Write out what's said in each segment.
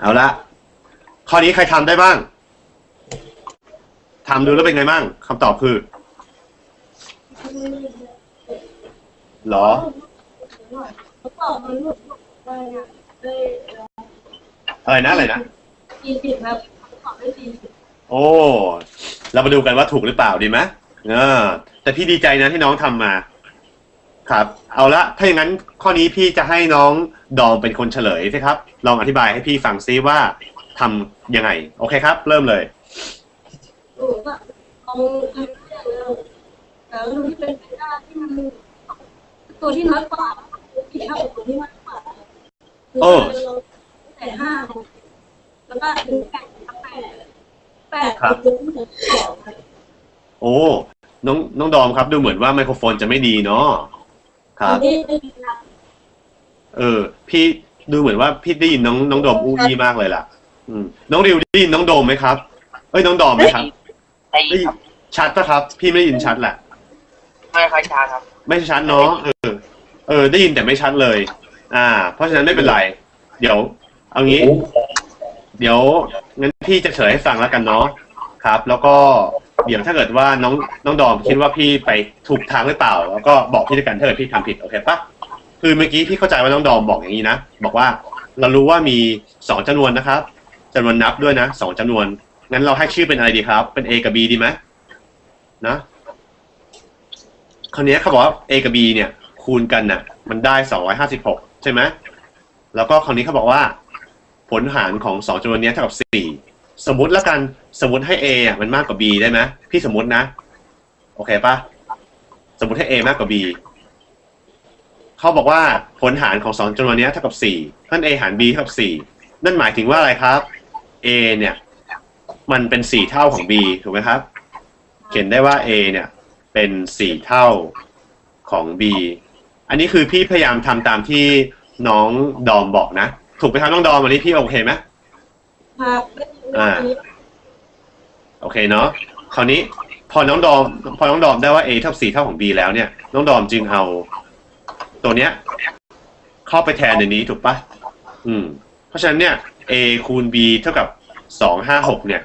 เอาละข้อนี้ใครทำได้บ้างทำดูแล้วเป็นไงบ้างคำตอบคือหรอ เขาตอบมันหลุดไปอะได้อะไรนะอะไรนะ สี่สิบครับตอบได้สี่สิบโอ้ เรามาดูกันว่าถูกหรือเปล่าดีไหมเออแต่พี่ดีใจนะที่น้องทำมา ครับ เอาละถ้าอย่างนั้นข้อนี้พี่จะให้น้องดอมเป็นคนเฉลยสิครับ ลองอธิบายให้พี่ฟังซิว่าทำยังไง โอเคครับ เริ่มเลยหนูก็เอาทำเรื่องแล้วแล้วที่เป็นเป็นหน้าที่มันตัวที่น้อยกว่าที่เท่าตัวที่มากกว่าเออแต่ห้าแล้วก็ถึงแปดแปดแปดตัวที่เหลือสองโอ้น้องน้องดอมครับ ดูเหมือนว่าไมโครโฟนจะไม่ดีเนาะ ครับนี่ได้ยินนะเออ พี่ดูเหมือนว่าพี่ได้ยินน้องน้องโดมอู้ยี่มากเลยล่ะ อืมน้องริวได้ยินน้องโดมไหมครับ เอ้ยน้องดอมไหมครับได้ได้ยิยินนชัดปะครับ พี่ไม่ได้ยินชัดแหละ ไม่ค่อยช้าครับ ไม่ชัดเนาะเออ เออ ได้ยินแต่ไม่ชัดเลย อ่า เพราะฉะนั้นไม่เป็นไร เดี๋ยว เอางี้ เดี๋ยวงั้นพี่จะเฉลยให้ฟังแล้วกันเนาะครับ แล้วก็ เดี๋ยวถ้าเกิดว่าน้องน้องดอมคิดว่าพี่ไปถูกทางหรือเปล่า แล้วก็บอกพี่ด้วยกันถ้าเกิดพี่ทำผิดโอเคปะคือเมื่อกี้พี่เข้าใจว่าน้องดอมบอกอย่างนี้นะบอกว่าเรารู้ว่ามีสองจำนวนนะครับจำนวนนับด้วยนะสองจำนวนงั้นเราให้ชื่อเป็นอะไรดีครับ เป็น A กับ B ดีไหมนะคราวนี้เขาบอกว่า A กับ B เนี่ย คูณกันน่ะ มันได้สองร้อยห้าสิบหกใช่ไหมแล้วก็คราวนี้เขาบอกว่า ผลหารของสองจำนวนนี้เท่ากับสี่ สมมติแล้วกันสมมติให้ A อะมันมากกว่า B ได้ไหมพี่สมมตินะ โอเคปะสมมติให้ A มากกว่า B เขาบอกว่าผลหารของสองจำนวนนี้เท่ากับสี่นั่น A หาร B เท่ากับสี่นั่นหมายถึงว่าอะไรครับ A เนี่ย มันเป็นสี่เท่าของ B ถูกไหมครับ เขียนได้ว่า A เนี่ย เป็นสี่เท่าของ B อันนี้คือพี่พยายามทำตามที่น้องดอมบอกนะ ถูกไหมครับน้องดอมอันนี้พี่โอเคไหมครับ อ่า โอเคเนาะคราวนี้พอน้องดอม พอน้องดอมได้ว่า A เท่าสี่เท่าของ B แล้วเนี่ย น้องดอมจึงเอา ตัวเนี้ย เข้าไปแทนในนี้ถูกปะอืม เพราะฉะนั้นเนี่ย A คูณ B เท่ากับสองห้าหกเนี่ย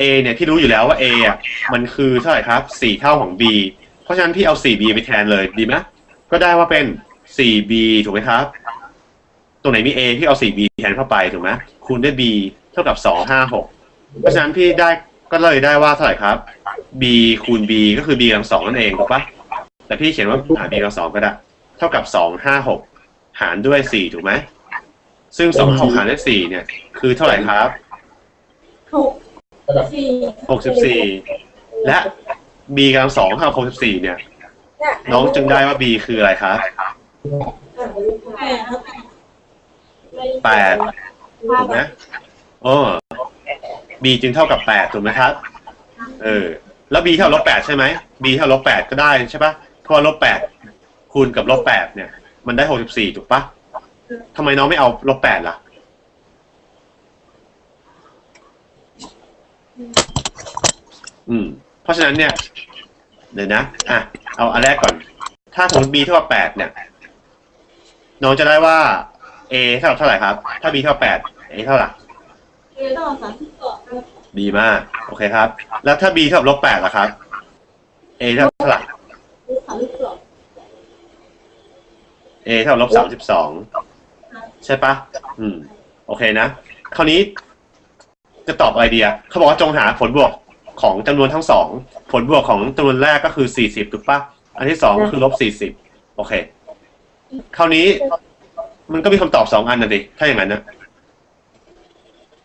A เนี่ยที่รู้อยู่แล้วว่า A อะมันคือเท่าไหร่ครับสี่เท่าของ B เพราะฉะนั้นพี่เอา 4B ไปแทนเลยดีไหมก็ได้ว่าเป็น 4B ถูกไหมครับ ตรงไหนมี A พี่เอา 4B แทนเข้าไปถูกไหมคูณด้วย B เท่ากับ256เพราะฉะนั้นพี่ได้ก็เลยได้ว่าเท่าไหร่ครับ B คูณ B ก็คือ B กำลังสองนั่นเองถูกปะแต่พี่เขียนว่าหา B กำลังสองก็ได้ เท่ากับ256หารด้วย4ถูกไหมซึ่ง2หารด้วย4เนี่ย คือเท่าไหร่ครับหกสี่64และ B กำลังสองเท่ากับ64เนี่ย น้องจึงได้ว่า B คืออะไรครับแปดครับแปดถูกไหม โอ้ B จึงเท่ากับ8ถูกไหมครับ เออ แล้ว B เท่าลบ8ใช่ไหม B เท่าลบ8ก็ได้ใช่ปะเพราะว่าลบ8คูณกับลบ8เนี่ย มันได้64ถูกปะทำไมน้องไม่เอาลบ8ล่ะ อืม เพราะฉะนั้นเนี่ยเดี๋ยวนะ อะ เอาอันแรกก่อน ถ้าสมมติ b เท่ากับแปดเนี่ย น้องจะได้ว่า a เท่ากับเท่าไหร่ครับ ถ้า b เท่ากับแปด a เท่าไหร่ เอต้องสามสิบสองครับดีมาก โอเคครับ แล้วถ้า b เท่ากับลบแปดล่ะครับ a เท่ากับเท่าไหร่ สามสิบสอง a เท่ากับลบสามสิบสองใช่ปะอืม โอเคนะ คราวนี้จะตอบอะไรดีอะเขาบอกว่าจงหาผลบวกของจำนวนทั้งสองผลบวกของจำนวนแรกก็คือสี่สิบถูกปะอันที่สองคือลบสี่สิบโอเค คราวนี้ มันก็มีคำตอบสองอันนะดิถ้าอย่างนั้นนะ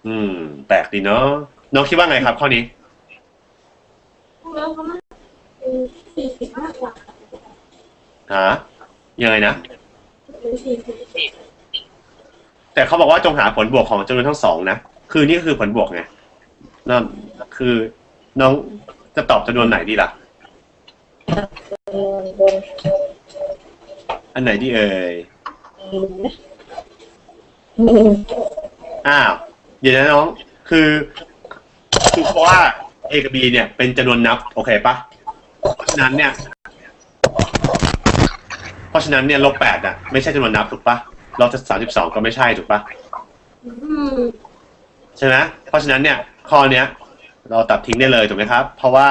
อืม แปลกดีเนาะน้องคิดว่าไงครับ ข้อนี้ แล้วก็มันเป็นสี่สิบมากกว่าฮะยังไงนะ เป็นสี่สิบแต่เขาบอกว่าจงหาผลบวกของจำนวนทั้งสองนะ คือนี่ก็คือผลบวกไงนั่นคือน้องจะตอบจำนวนไหนดีล่ะอันไหนดีเอ่ยอ้าว ดี๋ยวนะน้อง คือคือเพราะว่า A กับ B เนี่ย เป็นจำนวนนับ โอเคปะเพราะฉะนั้นเนี่ย เพราะฉะนั้นเนี่ยลบแปดอะ ไม่ใช่จำนวนนับถูกปะลบสามสิบสองก็ไม่ใช่ถูกปะใช่ไหมเพราะฉะนั้นเนี่ย ข้อเนี้ย เราตัดทิ้งได้เลยถูกไหมครับ เพราะว่า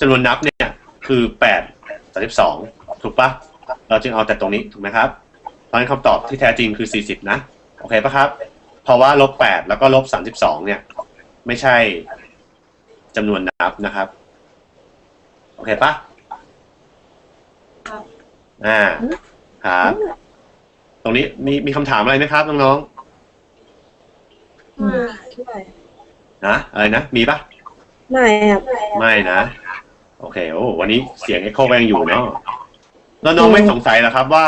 จำนวนนับเนี่ย คือแปดสามสิบสองถูกปะเราจึงเอาแต่ตรงนี้ถูกไหมครับเพราะฉะนั้นคำตอบที่แท้จริงคือสี่สิบนะ โอเคปะครับ เพราะว่าลบแปดแล้วก็ลบสามสิบสองเนี่ย ไม่ใช่จำนวนนับนะครับ โอเคปะครับอ่าครับตรงนี้มีมีคำถามอะไรไหมครับน้องมาๆนะอะไรนะมีปะไม่ครับไม่นะ โอเคโอ้วันนี้เสียงเอ็โคก็ยังอยู่เนาะแล้วน้องไม่สงสัยเหรอครับว่า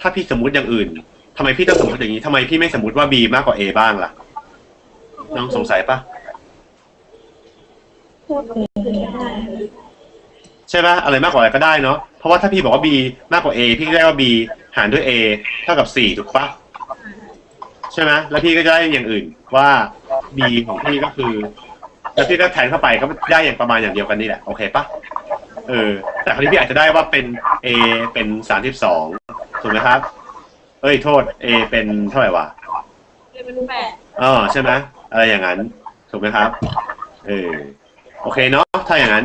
ถ้าพี่สมมติอย่างอื่น ทำไมพี่ต้องสมมติอย่างนี้ทำไมพี่ไม่สมมติว่า B มากกว่า A บ้างล่ะ น้องสงสัยปะใช่ปะอะไรมากกว่าอะไรก็ได้เนาะเพราะว่าถ้าพี่บอกว่า B มากกว่า A พี่ก็ได้ว่า B หารด้วย A เท่ากับสี่ถูกปะใช่ไหมแล้วพี่ก็จะได้อย่างอื่นว่า B ของพี่ก็คือแล้วพี่ก็แทนเข้าไปก็ได้อย่างประมาณอย่างเดียวกันนี่แหละโอเคปะเออ แต่คราวนี้พี่อาจจะได้ว่าเป็น A เป็นสามสิบสองถูกไหมครับ เอ้ยโทษ A เป็นเท่าไหร่วะเป็นแปดอ๋อใช่ไหมอะไรอย่างนั้น ถูกไหมครับ เออ โอเคเนาะ ถ้าอย่างนั้น